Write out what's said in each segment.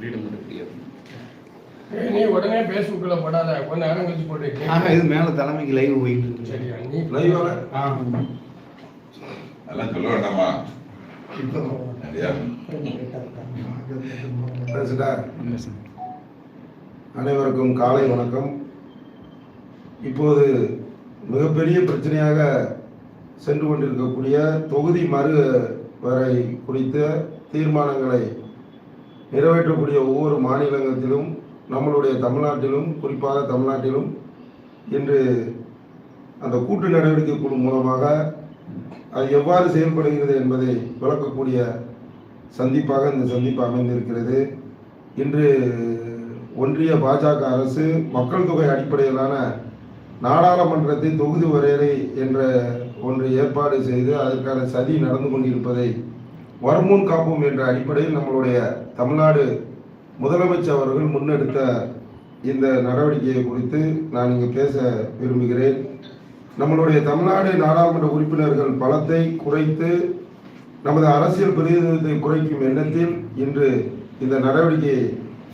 வீடு முடியாது நீ உடனே பேஸ்புக்கில் போடாத. கொஞ்ச நேரம் கழிச்சு போட்டு ஆஹா இது மேல தலைமைக்கு லைவ் போயிட்டு இருக்கு. சரியா நீ லைவ் வர? ஆ. அதெல்லாம் சொல்ல வேண்டாமா? சரியா? பேசுடா. இல்ல சார். அனைவருக்கும் காலை வணக்கம். இப்போது மிகப்பெரிய பிரச்சனையாக சென்று கொண்டிருக்கக்கூடிய தொகுதி மறு வரை குறித்த தீர்மானங்களை நிறைவேற்றக்கூடிய ஒவ்வொரு மாநிலங்களிலும் நம்மளுடைய தமிழ்நாட்டிலும் குறிப்பாக தமிழ்நாட்டிலும் இன்று அந்த கூட்டு நடவடிக்கை குழு மூலமாக அது எவ்வாறு செயல்படுகிறது என்பதை விளக்கக்கூடிய சந்திப்பாக இந்த சந்திப்பு அமைந்திருக்கிறது. இன்று ஒன்றிய பாஜக அரசு மக்கள் தொகை அடிப்படையிலான நாடாளுமன்றத்தை தொகுதி வரையறை என்ற ஒன்று ஏற்பாடு செய்து அதற்கான சதி நடந்து கொண்டிருப்பதை வருமுன் காப்போம் என்ற அடிப்படையில் நம்மளுடைய தமிழ்நாடு முதலமைச்சர் அவர்கள் முன்னெடுத்த இந்த நடவடிக்கையை குறித்து நான் இங்கு பேச விரும்புகிறேன். நம்மளுடைய தமிழ்நாடு நாடாளுமன்ற உறுப்பினர்கள் பலத்தை குறைத்து நமது அரசியல் பிரதிநிதித்துவத்தை குறைக்கும் எண்ணத்தில் இன்று இந்த நடவடிக்கையை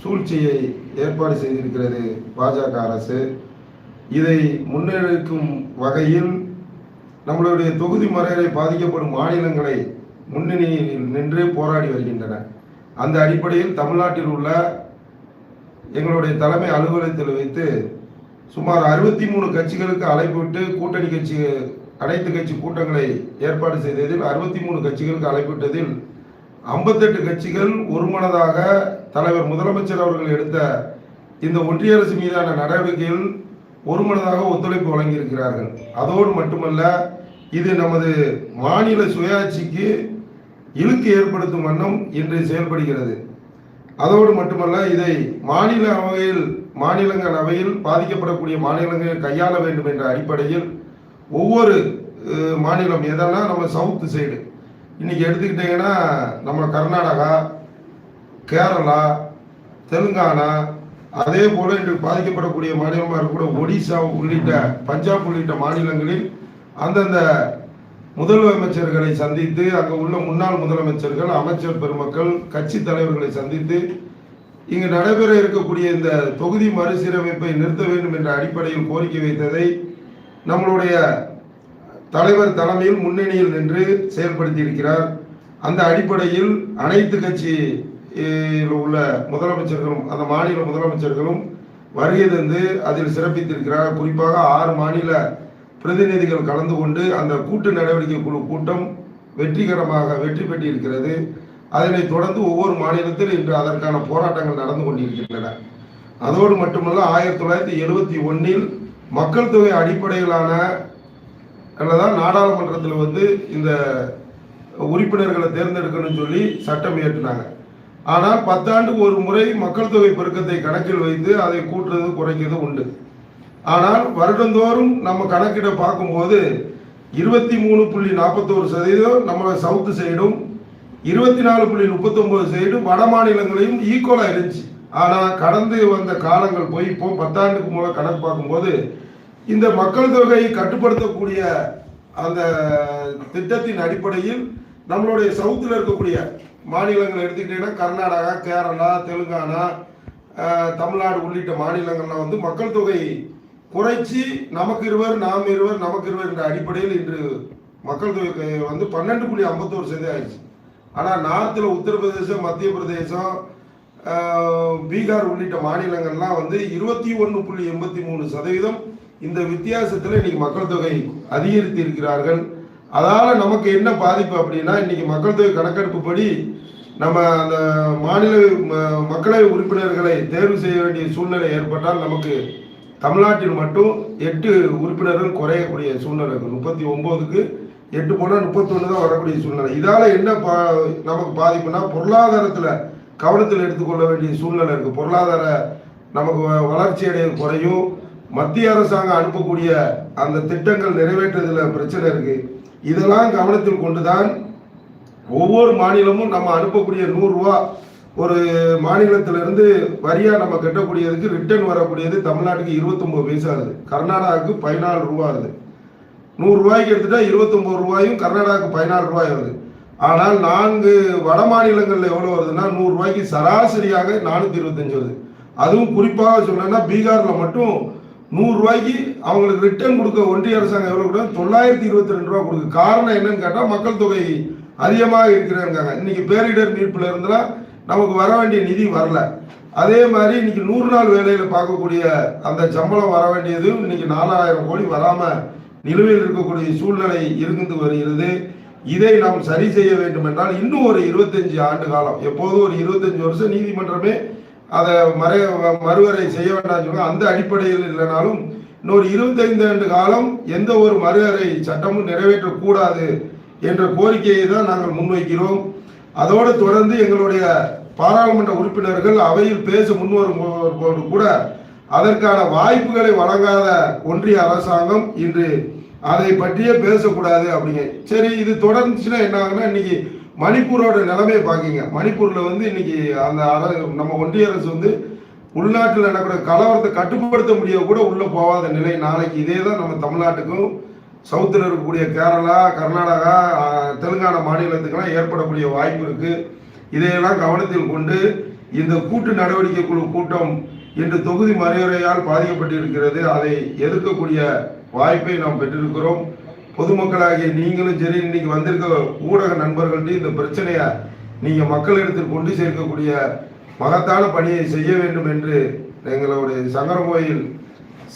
சூழ்ச்சியை ஏற்பாடு செய்திருக்கிறது பாஜக அரசு. இதை முன்னெடுக்கும் வகையில் நம்மளுடைய தொகுதி மறைகளை பாதிக்கப்படும் மாநிலங்களை முன்னணியில் நின்று போராடி வருகின்றன. அந்த அடிப்படையில் தமிழ்நாட்டில் உள்ள எங்களுடைய தலைமை அலுவலகத்தில் வைத்து சுமார் அறுபத்தி மூணு கட்சிகளுக்கு அழைப்பு விட்டு கூட்டணி கட்சி அனைத்து கட்சி கூட்டங்களை ஏற்பாடு செய்ததில் அறுபத்தி மூணு கட்சிகளுக்கு அழைப்பு விட்டதில் ஐம்பத்தெட்டு கட்சிகள் ஒருமனதாக தலைவர் முதலமைச்சர் அவர்கள் எடுத்த இந்த ஒன்றிய அரசு மீதான நடவடிக்கையில் ஒருமனதாக ஒத்துழைப்பு வழங்கியிருக்கிறார்கள். அதோடு மட்டுமல்ல இது நமது மாநில சுயாட்சிக்கு இழுக்கு ஏற்படுத்தும் வண்ணம் இன்று செயல்படுகிறது. அதோடு மட்டுமல்ல இதை மாநில அவையில் மாநிலங்கள் அவையில் பாதிக்கப்படக்கூடிய மாநிலங்கள் கையாள வேண்டும் என்ற அடிப்படையில் ஒவ்வொரு மாநிலம் எதெல்லாம் நம்ம சவுத்து சைடு. இன்னைக்கு எடுத்துக்கிட்டிங்கன்னா நம்ம கர்நாடகா கேரளா தெலுங்கானா அதே போல இன்று பாதிக்கப்படக்கூடிய மாநிலமாக இருக்கக்கூடிய ஒடிசா உள்ளிட்ட பஞ்சாப் உள்ளிட்ட மாநிலங்களில் அந்தந்த முதலமைச்சர்களை சந்தித்து அங்கே உள்ள முன்னாள் முதலமைச்சர்கள் அமைச்சர் பெருமக்கள் கட்சி தலைவர்களை சந்தித்து இங்கு நடைபெற இருக்கக்கூடிய இந்த தொகுதி மறுசீரமைப்பை நிறுத்த வேண்டும் என்ற அடிப்படையில் கோரிக்கை வைத்ததை நம்மளுடைய தலைவர் தலைமையில் முன்னணியில் நின்று செயல்படுத்தியிருக்கிறார். அந்த அடிப்படையில் அனைத்து கட்சி உள்ள முதலமைச்சர்களும் அந்த மாநில முதலமைச்சர்களும் வருகை தந்து அதில் சிறப்பித்திருக்கிறார் குறிப்பாக ஆறு மாநில பிரதிநிதிகள் கலந்து கொண்டு அந்த கூட்டு நடவடிக்கை குழு கூட்டம் வெற்றிகரமாக வெற்றி பெற்றிருக்கிறது. அதனைத் தொடர்ந்து ஒவ்வொரு மாநிலத்தில் இன்று அதற்கான போராட்டங்கள் நடந்து கொண்டிருக்கின்றன. அதோடு மட்டுமல்ல ஆயிரத்தி தொள்ளாயிரத்தி எழுபத்தி ஒன்றில் மக்கள் தொகை அடிப்படையிலான தான் நாடாளுமன்றத்தில் வந்து இந்த உறுப்பினர்களை தேர்ந்தெடுக்கணும்னு சொல்லி சட்டம் இயற்றினாங்க. ஆனால் பத்தாண்டுக்கு ஒரு முறை மக்கள் தொகை பெருக்கத்தை கணக்கில் வைத்து அதை கூட்டுறது குறைக்கிறது உண்டு. ஆனால் வருடந்தோறும் நம்ம கணக்கிட பார்க்கும்போது இருபத்தி மூணு புள்ளி நாற்பத்தோரு சதவீதம் நம்ம சவுத்து சைடும் இருபத்தி நாலு புள்ளி முப்பத்தொம்போது சைடு வட மாநிலங்களையும் ஈக்குவலாக இருந்துச்சு. ஆனால் கடந்து வந்த காலங்கள் போய் இப்போ பத்தாண்டுக்கு மூலம் கணக்கு பார்க்கும்போது இந்த மக்கள் தொகையை கட்டுப்படுத்தக்கூடிய அந்த திட்டத்தின் அடிப்படையில் நம்மளுடைய சவுத்தில் இருக்கக்கூடிய மாநிலங்கள் எடுத்துக்கிட்டீங்கன்னா கர்நாடகா கேரளா தெலுங்கானா தமிழ்நாடு உள்ளிட்ட மாநிலங்கள்லாம் வந்து மக்கள் தொகை குறைச்சி நமக்கு இருவர் நாம் இருவர் நமக்கு இருவர் என்ற அடிப்படையில் இன்று மக்கள் தொகை வந்து பன்னெண்டு புள்ளி ஐம்பத்தோரு சதவீதம் ஆயிடுச்சு. ஆனால் நார்த்தில் உத்தரப்பிரதேசம் மத்திய பிரதேசம் பீகார் உள்ளிட்ட மாநிலங்கள்லாம் வந்து இருபத்தி ஒன்று புள்ளி எண்பத்தி மூணு சதவீதம் இந்த வித்தியாசத்தில் இன்னைக்கு மக்கள் தொகை அதிகரித்து இருக்கிறார்கள் அதால் நமக்கு என்ன பாதிப்பு அப்படின்னா இன்னைக்கு மக்கள் தொகை கணக்கெடுப்புப்படி நம்ம அந்த மாநில ம- மக்களவை உறுப்பினர்களை தேர்வு செய்ய வேண்டிய சூழ்நிலை ஏற்பட்டால் நமக்கு தமிழ்நாட்டில் மட்டும் எட்டு உறுப்பினர்கள் குறையக்கூடிய சூழ்நிலை. இருக்கு முப்பத்தி ஒன்பதுக்கு எட்டு போனால் முப்பத்தொன்று தான் வரக்கூடிய சூழ்நிலை. இதால் என்ன பா நமக்கு பாதிப்புனா பொருளாதாரத்தில் கவனத்தில் எடுத்துக்கொள்ள வேண்டிய சூழ்நிலை இருக்குது பொருளாதார நமக்கு வ- வளர்ச்சி அடைய குறையும். மத்திய அரசாங்கம் அனுப்பக்கூடிய அந்த திட்டங்கள் நிறைவேற்றுறதுல பிரச்சனை இருக்குது இதெல்லாம் கவனத்தில் கொண்டு தான் ஒவ்வொரு மாநிலமும் நம்ம அனுப்பக்கூடிய நூறுரூவா ஒரு மாநிலத்திலிருந்து வரியா நம்ம கட்டக்கூடியதுக்கு ரிட்டர்ன் வரக்கூடியது தமிழ்நாட்டுக்கு இருபத்தொம்போது பைசா ஆகுது கர்நாடகாவுக்கு பதினாலு ரூபா ஆகுது நூறு ரூபாய்க்கு எடுத்துட்டா இருபத்தொம்போது ரூபாயும் கர்நாடகாவுக்கு பதினாலு ரூபாய் வருது ஆனால் நான்கு வட மாநிலங்களில் எவ்வளோ வருதுன்னா நூறு ரூபாய்க்கு சராசரியாக நானூற்றி இருபத்தஞ்சு வருது. அதுவும் குறிப்பாக சொல்லணும்னா பீகாரில் மட்டும் நூறு ரூபாய்க்கு அவங்களுக்கு ரிட்டர்ன் கொடுக்க ஒன்றிய அரசாங்கம் எவ்வளோ கொடுக்கும் தொள்ளாயிரத்தி இருபத்தி ரெண்டு ரூபா கொடுக்கு காரணம் என்னன்னு கேட்டால் மக்கள் தொகை அதிகமாக இருக்கிறாங்க இன்னைக்கு பேரிடர் மீட்புல இருந்தெல்லாம் நமக்கு வர வேண்டிய நிதி வரல. அதே மாதிரி இன்னைக்கு நூறு நாள் வேலையில் பார்க்கக்கூடிய அந்த சம்பளம் வர வேண்டியது இன்னைக்கு நாலாயிரம் கோடி வராமல் நிலுவையில் இருக்கக்கூடிய சூழ்நிலை இருந்து வருகிறது. இதை நாம் சரி செய்ய வேண்டும் என்றால் இன்னும் ஒரு இருபத்தஞ்சு ஆண்டு காலம் எப்போதும் ஒரு இருபத்தஞ்சு வருஷம் நீதிமன்றமே அதை மறை மறுவரை செய்ய வேண்டாம்னு சொன்னால் அந்த அடிப்படையில் இல்லைனாலும் இன்னொரு இருபத்தைந்து ஆண்டு காலம் எந்த ஒரு மறுவரை சட்டமும் நிறைவேற்றக்கூடாது என்ற கோரிக்கையை தான் நாங்கள் முன்வைக்கிறோம். அதோடு தொடர்ந்து எங்களுடைய பாராளுமன்ற உறுப்பினர்கள் அவையில் பேச முன்வரும்போது கூட அதற்கான வாய்ப்புகளை வழங்காத ஒன்றிய அரசாங்கம் இன்று அதை பற்றியே பேசக்கூடாது அப்படிங்க. சரி இது தொடர்ந்துச்சுன்னா என்ன ஆகுன்னா இன்னைக்கு மணிப்பூரோட நிலைமையை பார்க்கிங்க. மணிப்பூரில் வந்து இன்னைக்கு அந்த அர நம்ம ஒன்றிய அரசு வந்து உள்நாட்டில் நடக்கிற கலவரத்தை கட்டுப்படுத்த முடிய கூட உள்ளே போகாத நிலை நாளைக்கு. இதே தான் நம்ம தமிழ்நாட்டுக்கும் சவுத்தில் இருக்கக்கூடிய கேரளா கர்நாடகா தெலுங்கானா மாநிலத்துக்கெல்லாம் ஏற்படக்கூடிய வாய்ப்பு இருக்குது இதையெல்லாம் கவனத்தில் கொண்டு இந்த கூட்டு நடவடிக்கை குழு கூட்டம் இன்று தொகுதி மறியறையால் பாதிக்கப்பட்டிருக்கிறது. அதை எதிர்க்கக்கூடிய வாய்ப்பை நாம் பெற்றிருக்கிறோம். பொதுமக்களாகிய நீங்களும் சரி இன்னைக்கு வந்திருக்க ஊடக நண்பர்கள்ட்டு இந்த பிரச்சனையை நீங்கள் மக்களிடத்தில் கொண்டு சேர்க்கக்கூடிய மகத்தான பணியை செய்ய வேண்டும் என்று எங்களுடைய சங்கரகோயில்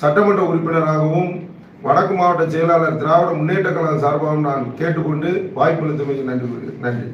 சட்டமன்ற உறுப்பினராகவும் வடக்கு மாவட்ட செயலாளர் திராவிட முன்னேற்ற கழகம் சார்பாகவும் நான் கேட்டுக்கொண்டு வாய்ப்பளித்தமைக்கு நன்றி நன்றி.